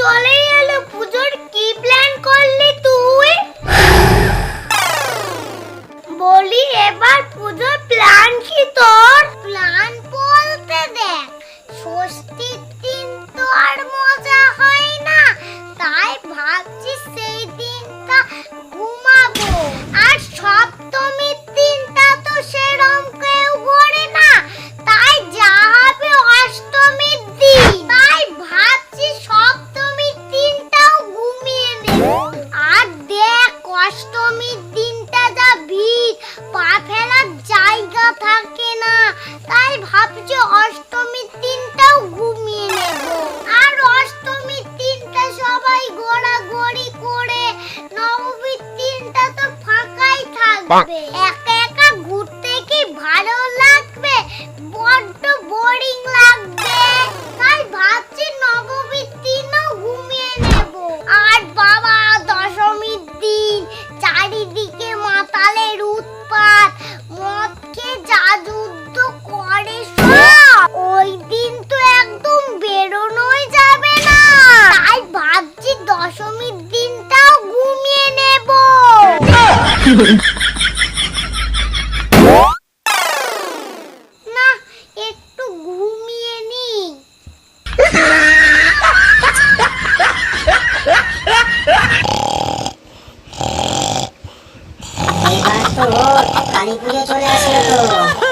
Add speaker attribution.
Speaker 1: চলে এলো পুজোর কি প্ল্যান করলি তুই? বলি এবার পুজোর প্ল্যান কি তোর? প্ল্যান বলতে দেখ ষষ্ঠীর দিন তো আর অষ্টমীর দিনটা যা ভিড়, পা ফেলার জায়গা থাকে না। তাই ভাবছি অষ্টমীর দিনটাও ঘুমিয়ে নেব। আর অষ্টমীর দিনটা সবাই গোড়াগড়ি করে, নবমীর দিনটা তো ফাঁকাই থাকবে। না একটু ঘুমিয়ে নি
Speaker 2: এবার তো কালী পুজো চলে আসলো।